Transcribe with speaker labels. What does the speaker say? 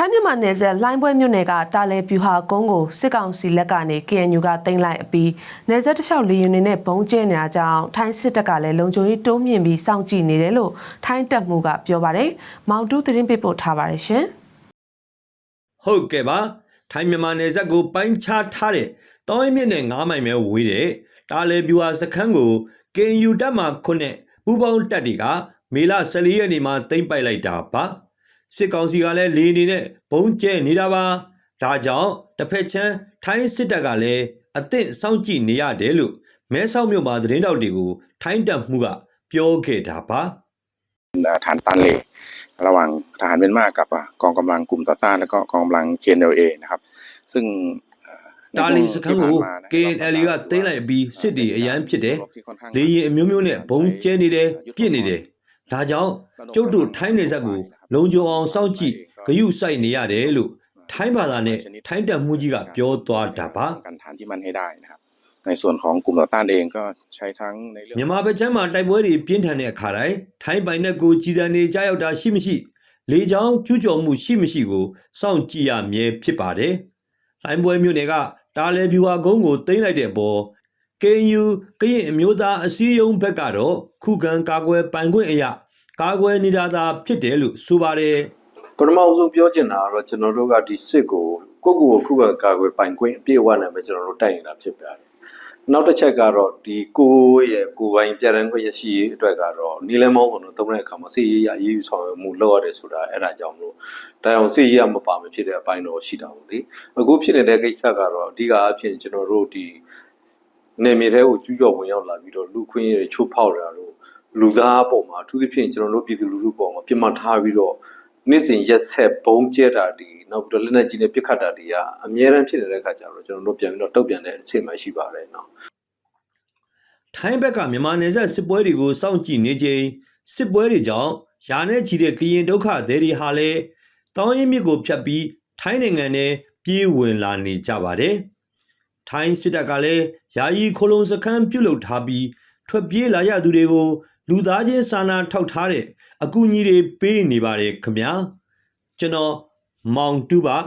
Speaker 1: ထိုင်းမြန်မာနယ်စပ်လိုင်းပွဲမြို့နယ်ကတာလဲပြူဟာကုန်းကိုစစ်ကောင်စီလက်ကနေ KNU ကတင်လိုက်အပြီးနယ်စပ်တစ်လျှောက်လေရင်တွေနဲ့ဘုံကျဲနေတာကြောင့်ထိုင်းစစ်တပ်ကလည်းလုံခြုံရေးတိုးမြင့်ပြီးစောင့်ကြည့်နေတယ်လို့ထိုင်းတပ်မှုကပြောပါတယ်။မောင်တူးသတင်းပေးပို့ထားပါတယ်ရှင်။
Speaker 2: ဟုတ်ကဲ့ပါထိုင်းမြန်မာနယ်စပ်ကိုပိုင်းခြားထားတဲ့တောင်းရင်မြစ်နဲ့9မိုင်ပဲဝေးတဲ့တာလေပြူဟာစခန်းကို KNU တပ်မှခုနှစ်ပူပေါင်းတပ်တွေကမေလ14ရက်နေ့မှာသိမ်းပိုက်လိုက်တာပါ စစ်ကောင်စီကလည်းလေအနေနဲ့ဘုံကျဲနေတာပါဒါကြောင့်တစ်ဖက်ချမ်းထိုင်းစစ်တပ်ကလည်းအသင့်စောင့်ကြည့်နေရတယ်လို့မဲဆောက်မြို့မှာသတင်းတောက်တွေကိုထိုင်းတပ်မှုကပြောခဲ့တာပါ
Speaker 3: เอ่อฐานตันเลระหว่างทหารเมียนมากับอ่ะกองกำลังกลุ่มต่อต้านแล้วก็กองกำลัง KNLA นะครับ ซึ่งเอ่อใน
Speaker 2: တာလီစခန်းကို
Speaker 3: ที่ผ่านมานะ
Speaker 2: KNL ကသိမ်းလိုက်ပြီးစစ်တီအရန်ဖြစ်တယ်
Speaker 3: ที่ค่อนข้าง
Speaker 2: လေရင်အမျိုးမျိုးနဲ့ဘုံကျဲနေတယ်ပြစ်နေတယ် ဒါကြောင့်ကျုပ်တို့ထိုင်းနေဆက်ကိုလုံခြုံအောင်စောင့်ကြည့်ဂရုစိုက်နေရတယ်လို့ထိုင်းဘာသာနဲ့ထိုင်းတပ်မှုကြီးကပြောသွားတာပါမြန်မာပြည်ချမ်းမှာတိုက်ပွဲတွေပြင်းထန်တဲ့အခါတိုင်းထိုင်းပိုင်နက်ကိုကြီးစံနေကြရောက်တာရှိမရှိလေကြောင်းကျူးကျော်မှုရှိမရှိကိုစောင့်ကြည့်ရမြဲဖြစ်ပါတယ်။တိုင်းပွဲမြို့နယ်ကတားလဲဖြူဟာကုန်းကိုသိမ်းလိုက်တဲ့အပေါ် KNU ကရင်အမျိုးသားအစည်းအရုံးဘက်ကတော့ခုခံကာကွယ်ပိုင်ခွင့်အရာကာကွယ်နေတာသာဖြစ်တယ်လို့ဆိုပါတယ်
Speaker 4: ပထမအဆုံးပြောချင်တာကတော့ကျွန်တော်တို့ကဒီစစ်ကိုကိုယ့်ကိုယ်ကိုခုခံကာကွယ်ပိုင်ခွင့်အပြည့်အဝနဲ့ပဲကျွန်တော်တို့တိုက်နေတာဖြစ်ပါတယ်။နောက်တစ်ချက်ကတော့ဒီကိုယ့်ရဲ့ကိုယ်ပိုင်ပြည်ရန်ခွင့်ရရှိရေးအတွက်ကတော့နီလန်းမောင်းကတော့သုံးတဲ့အခါမှာစစ်ရေးရအရေးယူဆောင်ရွက်မှုလုပ်ရတယ်ဆိုတာအဲ့ဒါကြောင့်မလို့တိုင်အောင်စစ်ရေးရမပါမဖြစ်တဲ့အပိုင်းတော့ရှိတာပေါ့လေ။အခုဖြစ်နေတဲ့ကိစ္စကတော့အဓိကအဖြစ်ကျွန်တော်တို့ဒီ နေမြေထဲကိုကျူးကျော်ဝင်ရောက်လာပြီးတော့လူခွင့်ရေးချိုးဖောက်တာတို့လူသားအပေါ်မှာအထူးသဖြင့်ကျွန်တော်တို့ပြည်သူလူထုပေါ်မှာပြစ်မှတ်ထားပြီးတော့နေ့စဉ်ရက်ဆက်ဘုံကျဲတာဒီနောက်ပြီးတော့လက်နက်ကြီးနဲ့ပစ်ခတ်တာတွေကအများရန်ဖြစ်နေတဲ့အခါကျတော့ကျွန်တော်တို့ပြန်ပြီးတော့တုတ်ပြန်တဲ့အချိန်မှရှိပါတယ်နော်။
Speaker 2: ထိုင်းဘက်ကမြန်မာနယ်စပ်စစ်ပွဲတွေကိုစောင့်ကြည့်နေချိန်စစ်ပွဲတွေကြောင့်ယာနဲ့ချီတဲ့ကရင်ဒုက္ခသည်တွေဟာလည်းတောင်းရင်မြစ်ကိုဖြတ်ပြီးထိုင်းနိုင်ငံထဲပြေးဝင်လာနေကြပါတယ်။ ထိုင်းစစ်တပ်ကလည်းယာယီခိုလုံစခန်းပြုလုပ်ထားပြီးထွက်ပြေးလာရသူတွေကို လူသားချင်းစာနာထောက်ထားတဲ့အကူအညီတွေပေးနေပါတယ်ခင်ဗျာကျွန်တော်မောင်တူပါ်